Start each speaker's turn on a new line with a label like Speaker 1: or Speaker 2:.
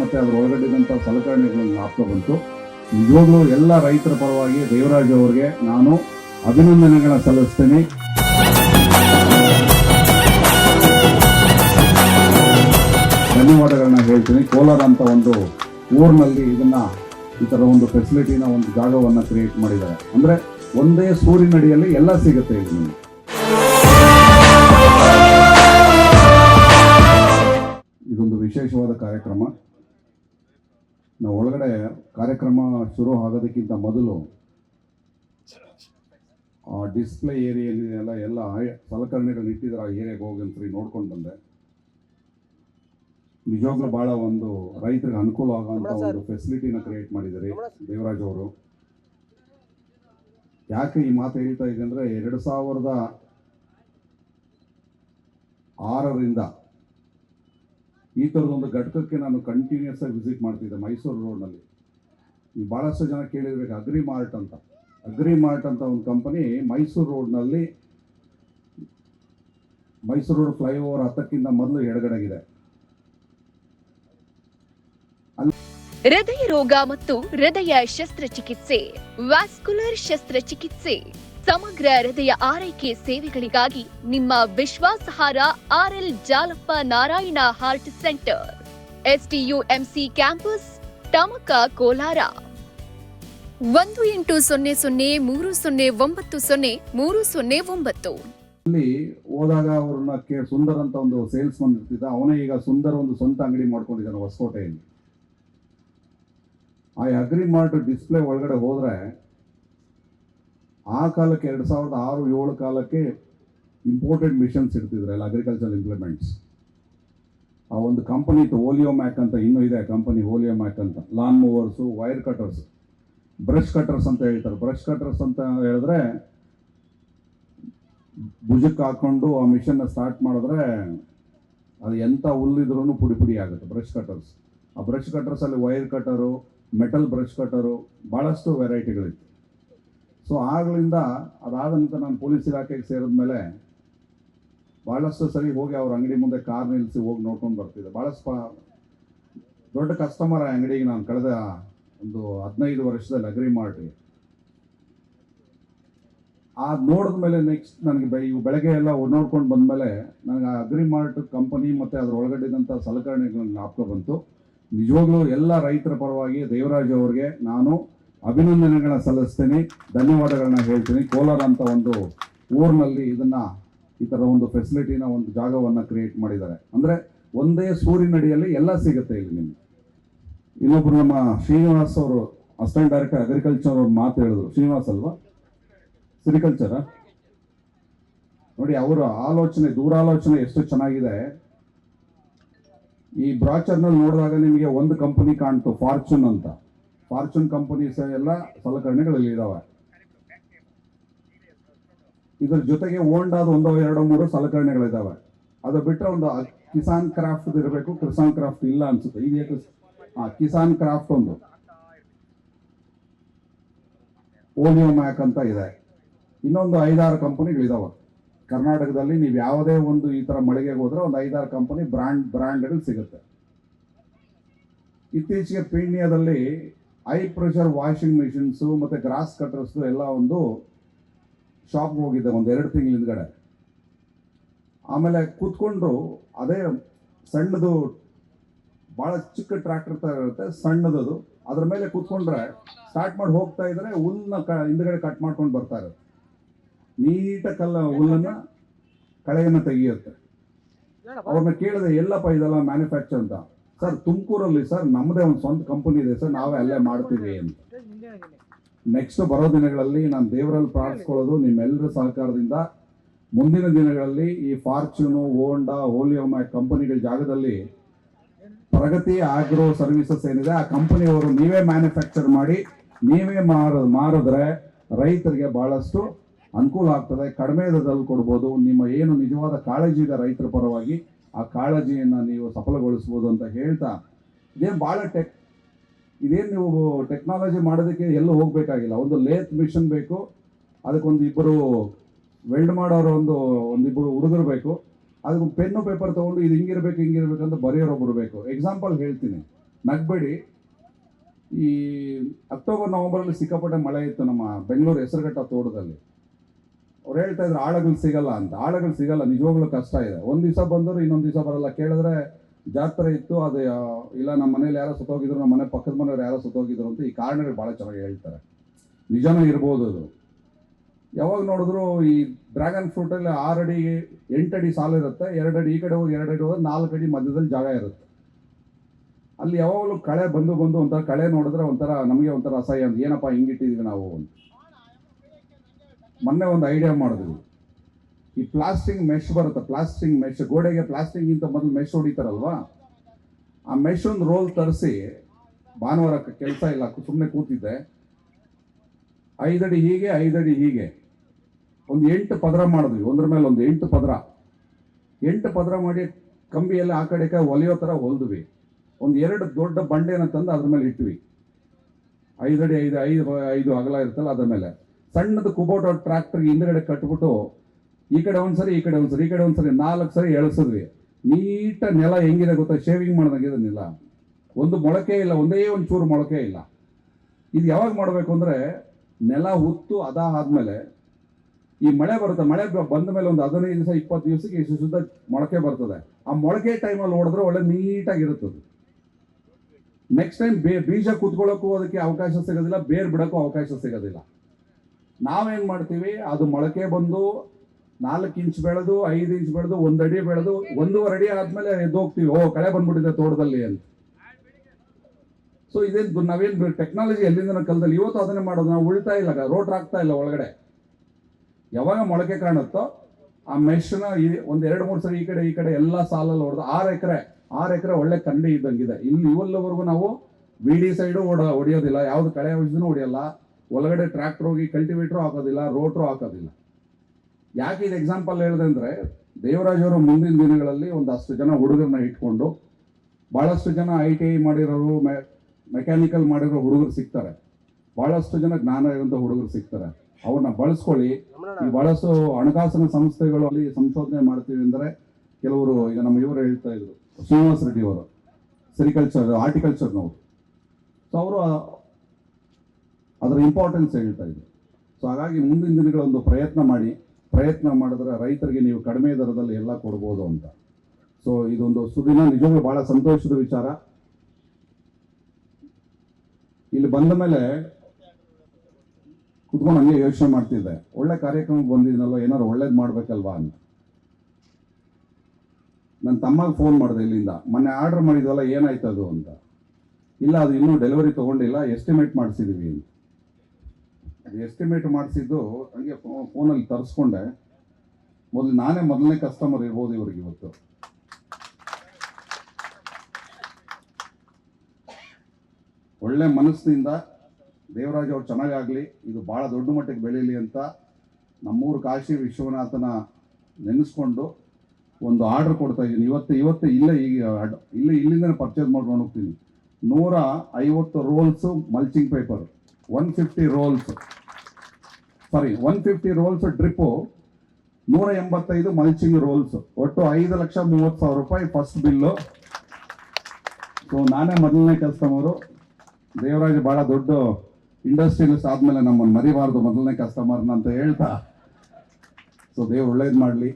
Speaker 1: ಮತ್ತು ಅದ್ರ ಒಳಗಡೆದಂಥ ಸಲಕರಣೆಗಳನ್ನು ಜ್ಞಾಪಕ ಬಂತು. ನಿಜವಾಗ್ಲೂ ಎಲ್ಲ ರೈತರ ಪರವಾಗಿ ದೇವರಾಜ್ ಅವರಿಗೆ ನಾನು ಅಭಿನಂದನೆಗಳನ್ನ ಸಲ್ಲಿಸ್ತೇನೆ. ಧನ್ಯವಾದಗಳನ್ನ ಹೇಳ್ತೀನಿ. ಕೋಲಾರ ಅಂತ ಒಂದು ಊರಿನಲ್ಲಿ ಇದನ್ನ ಈ ತರ ಒಂದು ಫೆಸಿಲಿಟಿನ ಒಂದು ಜಾಗವನ್ನು ಕ್ರಿಯೇಟ್ ಮಾಡಿದ್ದಾರೆ. ಅಂದ್ರೆ ಒಂದೇ ಸೂರಿನಡಿಯಲ್ಲಿ ಎಲ್ಲ ಸಿಗುತ್ತೆ ಇದು ನಿಮಗೆ. ಇದೊಂದು ವಿಶೇಷವಾದ ಕಾರ್ಯಕ್ರಮ. ನಾವು ಒಳಗಡೆ ಕಾರ್ಯಕ್ರಮ ಶುರು ಆಗೋದಕ್ಕಿಂತ ಮೊದಲು ಆ ಡಿಸ್ಪ್ಲೇ ಏರಿಯಲ್ಲಿ ಎಲ್ಲ ಎಲ್ಲ ಸಲಕರಣೆಗಳನ್ನ ಇಟ್ಟಿದ್ದಾರೆ ಆ ಏರಿಯಾಗೆ ಹೋಗಿ ಒಂದ್ಸರಿ ನೋಡ್ಕೊಂಡು ಬಂದೆ. ನಿಜವಾಗ್ಲೂ ಭಾಳ ಒಂದು ರೈತರಿಗೆ ಅನುಕೂಲ ಆಗುವಂತ ಒಂದು ಫೆಸಿಲಿಟಿನ ಕ್ರಿಯೇಟ್ ಮಾಡಿದ್ದಾರೆ ದೇವರಾಜ್ ಅವರು. ಯಾಕೆ ಈ ಮಾತು ಹೇಳ್ತಾ ಇದೆ ಅಂದ್ರೆ ಎರಡು ಸಾವಿರದ ಆರರಿಂದ ಈ ಥರದೊಂದು ಘಟಕಕ್ಕೆ ನಾನು ಕಂಟಿನ್ಯೂಸ್ ಆಗಿ ವಿಸಿಟ್ ಮಾಡ್ತಿದ್ದೆ ಮೈಸೂರು ರೋಡ್ನಲ್ಲಿ ಭಾಳಷ್ಟು ಜನ ಕೇಳಿರ್ಬೇಕು ಅಗ್ರಿ ಮಾರ್ಟ್ ಅಂತ. ಅಗ್ರಿ ಮಾರ್ಟ್ ಅಂತ ಒಂದು ಕಂಪನಿ ಮೈಸೂರು ರೋಡ್ನಲ್ಲಿ ಮೈಸೂರು ರೋಡ್ ಫ್ಲೈಓವರ್ ಹತ್ತಕ್ಕಿಂತ ಮೊದಲು ಎಡಗಡೆಗಿದೆ.
Speaker 2: ಹೃದಯ ರೋಗ ಮತ್ತು ಹೃದಯ ಶಸ್ತ್ರಚಿಕಿತ್ಸೆ ವ್ಯಾಸ್ಕುಲರ್ ಶಸ್ತ್ರಚಿಕಿತ್ಸೆ. ಸಮಗ್ರ ಹೃದಯ ಆರೈಕೆ ಸೇವೆಗಳಿಗಾಗಿ ನಿಮ್ಮ ವಿಶ್ವಾಸಹಾರ RL Jalappa Narayana heart centre. SDUMC campus, Tamaka Kolar. ಒಂದು ಎಂಟು ಸೊನ್ನೆ ಸೊನ್ನೆ ಮೂರು ಸೊನ್ನೆ ಒಂಬತ್ತು ಸೊನ್ನೆ ಮೂರು ಸೊನ್ನೆ ಒಂಬತ್ತು.
Speaker 1: ಅಲ್ಲಿ ಹೋದಾಗ ಅವ್ರನ್ನ ಸುಂದರ್ ಅಂತ ಒಂದು ಸೇಲ್ಸ್ ಮನ್ ಇರ್ತಿದ್ದ, ಅವನೇ ಈಗ ಸುಂದರ್ ಒಂದು ಸ್ವಂತ ಅಂಗಡಿ ಮಾಡ್ಕೊಂಡಿದ್ದಾನೆ ಹೊಸಕೋಟೆಯಲ್ಲಿ. ಆ ಅಗ್ರಿ ಮಾರ್ಟ್ ಡಿಸ್ಪ್ಲೇ ಒಳಗಡೆ ಹೋದ್ರೆ ಆ ಕಾಲಕ್ಕೆ ಎರಡು ಸಾವಿರದ ಆರು, ಏಳು ಕಾಲಕ್ಕೆ ಇಂಪೋರ್ಟೆಡ್ ಮಿಷನ್ಸ್ ಅಲ್ಲಿ ಅಗ್ರಿಕಲ್ಚರ್ ಇಂಪ್ಲಿಮೆಂಟ್ಸ್ ಆ ಒಂದು ಕಂಪನಿ ಇತ್ತು ಓಲಿಯೋ ಮ್ಯಾಕ್ ಅಂತ, ಇನ್ನೂ ಇದೆ ಕಂಪನಿ ಓಲಿಯೋ ಮ್ಯಾಕ್ ಅಂತ. Lawn mowers wire cutters brush cutters ಅಂತ ಹೇಳ್ತಾರೆ. ಬ್ರಷ್ ಕಟರ್ಸ್ ಅಂತ ಹೇಳಿದ್ರೆ, ಭುಜಕ್ಕೆ ಹಾಕ್ಕೊಂಡು ಆ ಮಿಷನ್ನ ಸ್ಟಾರ್ಟ್ ಮಾಡಿದ್ರೆ ಅದು ಎಂಥ ಹುಲ್ಲಿದ್ರೂ ಪುಡಿ ಪುಡಿ ಆಗುತ್ತೆ ಬ್ರಷ್ ಕಟರ್ಸ್ ಆ brush ಕಟರ್ಸಲ್ಲಿ wire cutter metal brush cutter ಭಾಳಷ್ಟು ವೆರೈಟಿಗಳಿತ್ತು ಸೊ ಆಗಲಿಂದ ಅದಾದ ನಂತರ ನಾನು ಪೊಲೀಸ್ ಇಲಾಖೆಗೆ ಸೇರಿದ ಮೇಲೆ ಭಾಳಷ್ಟು ಸರಿ ಹೋಗಿ ಅವ್ರ ಅಂಗಡಿ ಮುಂದೆ ಕಾರ್ ನಿಲ್ಲಿಸಿ ಹೋಗಿ ನೋಡ್ಕೊಂಡು ಬರ್ತಿದ್ದೆ. ಭಾಳಷ್ಟು ದೊಡ್ಡ ಕಸ್ಟಮರ್ ಆ ಅಂಗಡಿಗೆ ನಾನು ಕಳೆದ ಒಂದು ಹದಿನೈದು ವರ್ಷದಲ್ಲಿ ಅಗ್ರಿ ಮಾಡಿ ಆ ನೋಡಿದ ಮೇಲೆ ನೆಕ್ಸ್ಟ್ ನನಗೆ ಬೆ, ಇವು ಬೆಳಗ್ಗೆ ಎಲ್ಲ ನೋಡ್ಕೊಂಡು ಬಂದಮೇಲೆ ನನಗೆ ಆ ಅಗ್ರಿ ಮಾರ್ಟ್ ಕಂಪನಿ ಮತ್ತು ಅದ್ರ ಒಳಗಡೆದಂಥ ಸಲಕರಣೆಗಳನ್ನ ಜ್ಞಾಪಕ ಬಂತು. ನಿಜವಾಗ್ಲೂ ಎಲ್ಲ ರೈತರ ಪರವಾಗಿ ದೇವರಾಜ್ ಅವ್ರಿಗೆ ನಾನು ಅಭಿನಂದನೆಗಳನ್ನ ಸಲ್ಲಿಸ್ತೇನೆ, ಧನ್ಯವಾದಗಳನ್ನ ಹೇಳ್ತೀನಿ. ಕೋಲಾರ ಅಂತ ಒಂದು ಊರಿನಲ್ಲಿ ಇದನ್ನ ಈ ಥರ ಒಂದು ಫೆಸಿಲಿಟಿನ ಒಂದು ಜಾಗವನ್ನು ಕ್ರಿಯೇಟ್ ಮಾಡಿದ್ದಾರೆ. ಅಂದರೆ ಒಂದೇ ಸೂರಿನಡಿಯಲ್ಲಿ ಎಲ್ಲ ಸಿಗುತ್ತೆ ಇಲ್ಲಿ ನಿಮಗೆ. ಇನ್ನೊಬ್ರು ನಮ್ಮ ಶ್ರೀನಿವಾಸ್ ಅವರು ಅಸಿಸ್ಟೆಂಟ್ ಡೈರೆಕ್ಟರ್ ಅಗ್ರಿಕಲ್ಚರ್ ಅವ್ರು ಮಾತು ಹೇಳಿದ್ರು. ಶ್ರೀನಿವಾಸ್ ಅಲ್ವಾ? ಸಿರಿಕಲ್ಚರ ನೋಡಿ, ಅವರ ಆಲೋಚನೆ, ದೂರಾಲೋಚನೆ ಎಷ್ಟು ಚೆನ್ನಾಗಿದೆ. ಈ ಬ್ರಾಚರ್ನಲ್ಲಿ ನೋಡಿದಾಗ ನಿಮಗೆ ಒಂದು ಕಂಪನಿ ಕಾಣ್ತು ಫಾರ್ಚೂನ್ ಅಂತ. ಫಾರ್ಚೂನ್ ಕಂಪನೀಸ್ ಎಲ್ಲ ಸಲಕರಣೆಗಳಲ್ಲಿ ಇದಾವೆ. ಇದ್ರ ಜೊತೆಗೆ ಓಂಡಾದ ಒಂದು ಎರಡು ಮೂರು ಸಲಕರಣೆಗಳಿದಾವೆ. ಅದು ಬಿಟ್ಟರೆ ಒಂದು ಕಿಸಾನ್ ಕ್ರಾಫ್ಟ್ ಇರಬೇಕು ಕಿಸಾನ್ ಕ್ರಾಫ್ಟ್ ಇಲ್ಲ ಅನ್ಸುತ್ತೆ. ಈಗ ಕಿಸಾನ್ ಕ್ರಾಫ್ಟ್ ಒಂದು. ಓಲಿಯೋ ಮ್ಯಾಕ್ ಅಂತ ಇದೆ. ಇನ್ನೊಂದು ಐದಾರು ಕಂಪನಿಗಳಿದಾವೆ. ಕರ್ನಾಟಕದಲ್ಲಿ ನೀವು ಯಾವುದೇ ಒಂದು ಈ ಥರ ಮಳಿಗೆಗೆ ಹೋದ್ರೆ ಒಂದು ಐದಾರು ಕಂಪನಿ ಬ್ರ್ಯಾಂಡ್ ಬ್ರ್ಯಾಂಡ್ಗಳು ಸಿಗುತ್ತೆ. ಇತ್ತೀಚೆಗೆ ಪೀಣ್ಯದಲ್ಲಿ ಹೈ ಪ್ರೆಷರ್ ವಾಷಿಂಗ್ ಮಿಷಿನ್ಸು ಮತ್ತು ಗ್ರಾಸ್ ಕಟ್ಟರ್ಸು ಎಲ್ಲ ಒಂದು ಶಾಪ್ಗೆ ಹೋಗಿದ್ದೆ ಒಂದು ಎರಡು ತಿಂಗಳ ಹಿಂದ್ಗಡೆ. ಆಮೇಲೆ ಕೂತ್ಕೊಂಡ್ರು ಅದೇ ಸಣ್ಣದು ಭಾಳ ಚಿಕ್ಕ ಟ್ರ್ಯಾಕ್ಟರ್ ಥರ ಇರುತ್ತೆ ಸಣ್ಣದದು ಅದ್ರ ಮೇಲೆ ಕೂತ್ಕೊಂಡ್ರೆ ಸ್ಟಾರ್ಟ್ ಮಾಡಿ ಹೋಗ್ತಾ ಇದ್ರೆ ಹುಲ್ಲನ್ನ ಕ ಹಿಂದ್ಗಡೆ ಕಟ್ ಮಾಡ್ಕೊಂಡು ಬರ್ತಾ ಇರುತ್ತೆ. ನೀಟಾಗಿ ಕಲ್ಲ ಹುಲ್ಲನ್ನ ಕಳೆಯನ್ನ ತೆಗಿಯುತ್ತೆ. ಅವ್ರನ್ನ ಕೇಳಿದೆ ಎಲ್ಲಪ್ಪ ಇದೆಲ್ಲ ಮ್ಯಾನುಫ್ಯಾಕ್ಚರ್ ಅಂತ. ಸರ್, ತುಮಕೂರಲ್ಲಿ ಸರ್, ನಮ್ಮದೇ ಒಂದು ಸ್ವಂತ ಕಂಪನಿ ಇದೆ ಸರ್, ನಾವೇ ಅಲ್ಲೇ ಮಾಡ್ತೀವಿ ಅಂತ. ನೆಕ್ಸ್ಟ್ ಬರೋ ದಿನಗಳಲ್ಲಿ ನಾನು ದೇವರಲ್ಲಿ ಪ್ರಾರ್ಥಿಸ್ಕೊಳ್ಳೋದು ನಿಮ್ಮೆಲ್ಲರ ಸಹಕಾರದಿಂದ. ಮುಂದಿನ ದಿನಗಳಲ್ಲಿ ಈ ಫಾರ್ಚೂನು ಓಂಡಾ ಹೋಲಿಯೋಮ ಕಂಪನಿಗಳ ಜಾಗದಲ್ಲಿ ಪ್ರಗತಿ ಆಗ್ರೋ ಸರ್ವಿಸಸ್ ಏನಿದೆ, ಆ ಕಂಪನಿಯವರು ನೀವೇ ಮ್ಯಾನುಫ್ಯಾಕ್ಚರ್ ಮಾಡಿ, ನೀವೇ ಮಾರ, ಮಾರಿದ್ರೆ ರೈತರಿಗೆ ಬಹಳಷ್ಟು ಅನುಕೂಲ ಆಗ್ತದೆ. ಕಡಿಮೆ ದರದಲ್ಲಿ ಕೊಡ್ಬೋದು. ನಿಮ್ಮ ಏನು ನಿಜವಾದ ಕಾಳಜಿ ಇದೆ ರೈತರ ಪರವಾಗಿ ಆ ಕಾಳಜಿಯನ್ನು ನೀವು ಸಫಲಗೊಳಿಸ್ಬೋದು ಅಂತ ಹೇಳ್ತಾ, ಇದೇನು ಭಾಳ ಟೆಕ್, ಇದೇನು ನೀವು ಟೆಕ್ನಾಲಜಿ ಮಾಡೋದಕ್ಕೆ ಎಲ್ಲೂ ಹೋಗಬೇಕಾಗಿಲ್ಲ. ಒಂದು ಲೇತ್ ಮಿಷನ್ ಬೇಕು, ಅದಕ್ಕೊಂದು ಇಬ್ಬರು ವೆಲ್ಡ್ ಮಾಡೋರು ಒಂದು ಒಂದಿಬ್ಬರು ಹುಡುಗರು ಬೇಕು, ಅದಕ್ಕೆ ಪೆನ್ನು ಪೇಪರ್ ತೊಗೊಂಡು ಇದು ಹಿಂಗಿರ್ಬೇಕು ಹಿಂಗಿರ್ಬೇಕು ಅಂತ ಬರೆಯೋರೊಬ್ಬರು ಬೇಕು. ಎಕ್ಸಾಂಪಲ್ ಹೇಳ್ತೀನಿ. ನಗ್ಬೇಡಿ. ಈ ಅಕ್ಟೋಬರ್, ನವಂಬರಲ್ಲಿ ಸಿಕ್ಕಾಪಟ್ಟೆ ಮಳೆ ಇತ್ತು ನಮ್ಮ ಬೆಂಗಳೂರು ಹೆಸರುಘಟ್ಟ ತೋಟದಲ್ಲಿ. ಅವ್ರು ಹೇಳ್ತಾ ಇದ್ರು, ಆಳಗಳು ಸಿಗಲ್ಲ ಅಂತ. ಆಳಗಳು ಸಿಗಲ್ಲ, ನಿಜವಾಗ್ಲೂ ಕಷ್ಟ ಇದೆ. ಒಂದು ದಿವಸ ಬಂದರು, ಇನ್ನೊಂದು ದಿವಸ ಬರಲ್ಲ. ಕೇಳಿದ್ರೆ ಜಾತ್ರೆ ಇತ್ತು, ಅದು ಇಲ್ಲ ನಮ್ಮ ಮನೇಲಿ ಯಾರೋ ಸುತ್ತೋಗಿದ್ರು ನಮ್ಮ ಮನೆ ಪಕ್ಕದ ಮನೆಯವ್ರು ಯಾರೋ ಸುತ್ತೋಗಿದ್ರು ಅಂತ ಈ ಕಾರಣಗಳು ಭಾಳ ಚೆನ್ನಾಗಿ ಹೇಳ್ತಾರೆ. ನಿಜನೂ ಇರ್ಬೋದು ಅದು. ಯಾವಾಗ ನೋಡಿದ್ರು ಈ ಡ್ರ್ಯಾಗನ್ ಫ್ರೂಟಲ್ಲಿ ಆರು ಅಡಿ, ಎಂಟು ಅಡಿ ಸಾಲು ಇರುತ್ತೆ. ಎರಡು ಅಡಿ, ಈ ಕಡೆ ಹೋಗಿ ಎರಡು ಅಡಿ ಹೋದ್ರೆ ನಾಲ್ಕು ಅಡಿ ಮಧ್ಯದಲ್ಲಿ ಜಾಗ ಇರುತ್ತೆ. ಅಲ್ಲಿ ಯಾವಾಗಲೂ ಕಳೆ ಬಂದು ಬಂದು ಒಂಥರ ಕಳೆ ನೋಡಿದ್ರೆ ಒಂಥರ ನಮಗೆ ಒಂಥರ ಅಸಹ್ಯ ಏನಪ್ಪ ಹಿಂಗಿಟ್ಟಿದೀವಿ ನಾವು ಅಂತ. ಮೊನ್ನೆ ಒಂದು ಐಡಿಯಾ ಮಾಡಿದ್ವಿ. ಈ ಪ್ಲಾಸ್ಟಿಂಗ್ ಮೆಶ್ ಬರುತ್ತೆ ಪ್ಲಾಸ್ಟಿಂಗ್ ಮೆಶ್ ಗೋಡೆಗೆ ಪ್ಲಾಸ್ಟಿಂಗ್ ಮೊದಲು ಮೆಶ್ ಹೊಡಿತಾರಲ್ವಾ? ಆ ಮೆಶ್ ಒಂದು ರೋಲ್ ತರಿಸಿ, ಭಾನುವಾರ ಕೆಲಸ ಇಲ್ಲ ಸುಮ್ಮನೆ ಕೂತಿದ್ದೆ. ಐದಡಿ ಹೀಗೆ ಐದಡಿ ಹೀಗೆ. ಒಂದು ಎಂಟು ಪದರ ಮಾಡಿದ್ವಿ, ಒಂದ್ರ ಮೇಲೆ ಒಂದು ಎಂಟು ಪದರ. ಎಂಟು ಪದರ ಮಾಡಿ ಕಂಬಿಯಲ್ಲಿ ಆ ಕಡೆ ಕಡೆ ಒಲೆಯೋ ಥರ ಹೊಲ್ದ್ವಿ. ಒಂದು ಎರಡು ದೊಡ್ಡ ಬಂಡೆನ ತಂದು ಅದ್ರ ಮೇಲೆ ಇಟ್ವಿ. ಐದಡಿ ಐದು ಐದು ಐದು ಅಗಲ ಇರುತ್ತಲ್ಲ ಅದ್ರ ಮೇಲೆ. ಸಣ್ಣದು ಕುಬೋಟೋ ಟ್ರ್ಯಾಕ್ಟರ್ಗೆ ಹಿಂದ್ಗಡೆ ಕಟ್ಬಿಟ್ಟು, ಈ ಕಡೆ ಒಂದ್ಸರಿ, ಈ ಕಡೆ ಒಂದ್ಸರಿ, ಈ ಕಡೆ ಒಂದ್ಸರಿ, ನಾಲ್ಕು ಸರಿ ಎಳಸಿದ್ವಿ. ನೀಟ ನೆಲ ಹೆಂಗಿದೆ ಗೊತ್ತಾ? ಶೇವಿಂಗ್ ಇದೆ ನೆಲ. ಒಂದು ಮೊಳಕೆ ಇಲ್ಲ, ಒಂದೇ ಒಂದು ಚೂರು ಮೊಳಕೆ ಇಲ್ಲ. ಇದು ಯಾವಾಗ ಮಾಡಬೇಕು ಅಂದರೆ, ನೆಲ ಹುತ್ತು ಅದ ಆದಮೇಲೆ, ಈ ಮಳೆ ಬರುತ್ತೆ, ಮಳೆ ಬಂದ ಮೇಲೆ ಒಂದು ಹದಿನೈದು ದಿವಸ, ಇಪ್ಪತ್ತು ದಿವಸಕ್ಕೆ ಇಷ್ಟು ಶುದ್ಧ ಮೊಳಕೆ ಬರ್ತದೆ. ಆ ಮೊಳಕೆ ಟೈಮಲ್ಲಿ ಹೊಡೆದ್ರೆ ಒಳ್ಳೆ ನೀಟಾಗಿರುತ್ತದೆ. ನೆಕ್ಸ್ಟ್ ಟೈಮ್ ಬೇ, ಬೀಜ ಕೂತ್ಕೊಳ್ಳೋಕ್ಕೂ ಅದಕ್ಕೆ ಅವಕಾಶ ಸಿಗೋದಿಲ್ಲ, ಬೇರ್ ಬಿಡೋಕ್ಕೂ ಅವಕಾಶ ಸಿಗೋದಿಲ್ಲ. ನಾವೇನ್ ಮಾಡ್ತೀವಿ? ಅದು ಮೊಳಕೆ ಬಂದು ನಾಲ್ಕು ಇಂಚ್ ಬೆಳೆದು, ಐದು ಇಂಚ್ ಬೆಳೆದು, ಒಂದು ಅಡಿ ಬೆಳೆದು, ಒಂದೂವರೆ ಅಡಿ ಆದ್ಮೇಲೆ ಎದ್ದೋಗ್ತೀವಿ. ಓ, ಕಳೆ ಬಂದ್ಬಿಟ್ಟಿದೆ ತೋಟದಲ್ಲಿ ಅಂತ. ಸೊ ಇದೇನು ನಾವೇನು ಟೆಕ್ನಾಲಜಿ ಎಲ್ಲಿಂದ ಕಲ್ದಲ್ಲಿ ಇವತ್ತು ಅದನ್ನೇ ಮಾಡೋದು. ನಾವು ಉಳಿತಾ ಇಲ್ಲ ರೋಟ್ರ್ ಆಗ್ತಾ ಇಲ್ಲ ಒಳಗಡೆ. ಯಾವಾಗ ಮೊಳಕೆ ಕಾಣುತ್ತೋ, ಆ ಮೆಶ್ನ ಒಂದು ಎರಡು, ಮೂರು ಸರಿ ಈ ಕಡೆ ಈ ಕಡೆ ಎಲ್ಲ ಸಾಲಲ್ಲಿ ಹೊಡೆದು ಆರು ಎಕರೆ ಆರು ಎಕರೆ ಒಳ್ಳೆ ಕಂಡಿ ಇದ್ದಂಗಿದೆ. ಇಲ್ಲಿ ಇವಲ್ಲವರೆಗೂ ನಾವು ಬಿಡಿ ಸೈಡು ಹೊಡ ಹೊಡಿಯೋದಿಲ್ಲ ಯಾವ್ದು ಕಳೆ ಔಷಧಿನೂ ಹೊಡಿಯಲ್ಲ. ಒಳಗಡೆ ಟ್ರ್ಯಾಕ್ಟರ್ ಹೋಗಿ ಕಲ್ಟಿವೇಟ್ರು ಹಾಕೋದಿಲ್ಲ ರೋಟ್ರು ಹಾಕೋದಿಲ್ಲ. ಯಾಕೆ ಇದು ಎಕ್ಸಾಂಪಲ್ ಹೇಳಿದೆ ಅಂದರೆ, ದೇವರಾಜ್ ಅವರು ಮುಂದಿನ ದಿನಗಳಲ್ಲಿ ಒಂದು ಒಂದಷ್ಟು ಜನ ಹುಡುಗರನ್ನ ಇಟ್ಕೊಂಡು ಬಹಳಷ್ಟು ಜನ ಐ ಟಿ ಐ ಮಾಡಿರೋರು ಮೆಕ್ಯಾನಿಕಲ್ ಮಾಡಿರೋ ಹುಡುಗರು ಸಿಗ್ತಾರೆ. ಬಹಳಷ್ಟು ಜನ ಜ್ಞಾನ ಇರುವಂಥ ಹುಡುಗರು ಸಿಗ್ತಾರೆ. ಅವ್ರನ್ನ ಬಳಸ್ಕೊಳ್ಳಿ. ಈ ಬಹಳಷ್ಟು ಹಣಕಾಸಿನ ಸಂಸ್ಥೆಗಳು ಅಲ್ಲಿ ಸಂಶೋಧನೆ ಮಾಡ್ತೀವಿ ಅಂದ್ರೆ ಕೆಲವರು ಈಗ ನಮ್ಮ ಇವರು ಹೇಳ್ತಾ ಇದ್ರು, ಶ್ರೀನಿವಾಸ ರೆಡ್ಡಿ ಅವರು, ಸೆರಿಕಲ್ಚರ್ ಆರ್ಟಿಕಲ್ಚರ್ನವರು ಸೊ ಅವರು ಅದರ ಇಂಪಾರ್ಟೆನ್ಸ್ ಹೇಳ್ತಾ ಇದೆ. ಸೊ ಹಾಗಾಗಿ ಮುಂದಿನ ದಿನಗಳೊಂದು ಪ್ರಯತ್ನ ಮಾಡಿ, ಪ್ರಯತ್ನ ಮಾಡಿದ್ರೆ ರೈತರಿಗೆ ನೀವು ಕಡಿಮೆ ದರದಲ್ಲಿ ಎಲ್ಲ ಕೊಡ್ಬೋದು ಅಂತ. ಸೊ ಇದೊಂದು ಸುದಿನ, ನಿಜವಾಗ್ಲೂ ಬಹಳ ಸಂತೋಷದ ವಿಚಾರ. ಇಲ್ಲಿ ಬಂದ ಮೇಲೆ ಕುತ್ಕೊಂಡು ಹಂಗೆ ಯೋಚನೆ ಮಾಡ್ತಿದ್ದೆ. ಒಳ್ಳೆ ಕಾರ್ಯಕ್ರಮಕ್ಕೆ ಬಂದಿದ್ದೀನಲ್ಲ ಏನಾದ್ರು ಒಳ್ಳೇದು ಮಾಡ್ಬೇಕಲ್ವಾ ಅಂತ. ನನ್ನ ತಮ್ಮಗೆ ಫೋನ್ ಮಾಡಿದೆ ಇಲ್ಲಿಂದ, ಮೊನ್ನೆ ಆರ್ಡರ್ ಮಾಡಿದ್ವಲ್ಲ ಏನಾಯ್ತು ಅದು ಅಂತ. ಇಲ್ಲ, ಅದು ಇನ್ನೂ ಡೆಲಿವರಿ ತಗೊಂಡಿಲ್ಲ ಎಸ್ಟಿಮೇಟ್ ಮಾಡಿಸಿದೀವಿ ಅಂತ. ಅದು ಎಸ್ಟಿಮೇಟ್ ಮಾಡಿಸಿದ್ದು ಹಂಗೆ ಫೋನಲ್ಲಿ ತರಿಸ್ಕೊಂಡೆ. ಮೊದಲು ನಾನೇ ಮೊದಲನೇ ಕಸ್ಟಮರ್ ಇರ್ಬೋದು ಇವ್ರಿಗೆ ಇವತ್ತು. ಒಳ್ಳೆ ಮನಸ್ಸಿನಿಂದ ದೇವರಾಜ್ ಅವ್ರು ಚೆನ್ನಾಗಾಗಲಿ, ಇದು ಭಾಳ ದೊಡ್ಡ ಮಟ್ಟಕ್ಕೆ ಬೆಳೀಲಿ ಅಂತ ನಮ್ಮೂರು ಕಾಶಿ ವಿಶ್ವನಾಥನ ನೆನೆಸ್ಕೊಂಡು ಒಂದು ಆರ್ಡರ್ ಕೊಡ್ತಾ ಇದ್ದೀನಿ. ಇವತ್ತು ಇವತ್ತು ಇಲ್ಲೇ ಈಗ ಇಲ್ಲೇ ಇಲ್ಲಿಂದನೇ ಪರ್ಚೇಸ್ ಮಾಡ್ಕೊಂಡು ಹೋಗ್ತೀನಿ. ನೂರ ಐವತ್ತು rolls mulching paper one fifty rolls sorry one fifty rolls drip ನೂರ ಎಂಬತ್ತೈದು ಮಲ್ಚಿಂಗ್ ರೋಲ್ಸ್ ಒಟ್ಟು ಐದು ಲಕ್ಷ ಮೂವತ್ತು ಸಾವಿರ ರೂಪಾಯಿ ಫಸ್ಟ್ ಬಿಲ್ಲು ಸೊ ನಾನೇ ಮೊದಲನೇ ಕಸ್ಟಮರು ದೇವರಾಜ್ ಭಾಳ ದೊಡ್ಡ ಇಂಡಸ್ಟ್ರಿಯಲಿಸ್ಟ್ ಆದಮೇಲೆ ನಮ್ಮನ್ನು ಮರಿಬಾರ್ದು ಮೊದಲನೇ ಕಸ್ಟಮರ್ನ ಅಂತ ಹೇಳ್ತಾ. ಸೊ ದೇವ್ರು ಒಳ್ಳೇದು ಮಾಡಲಿ.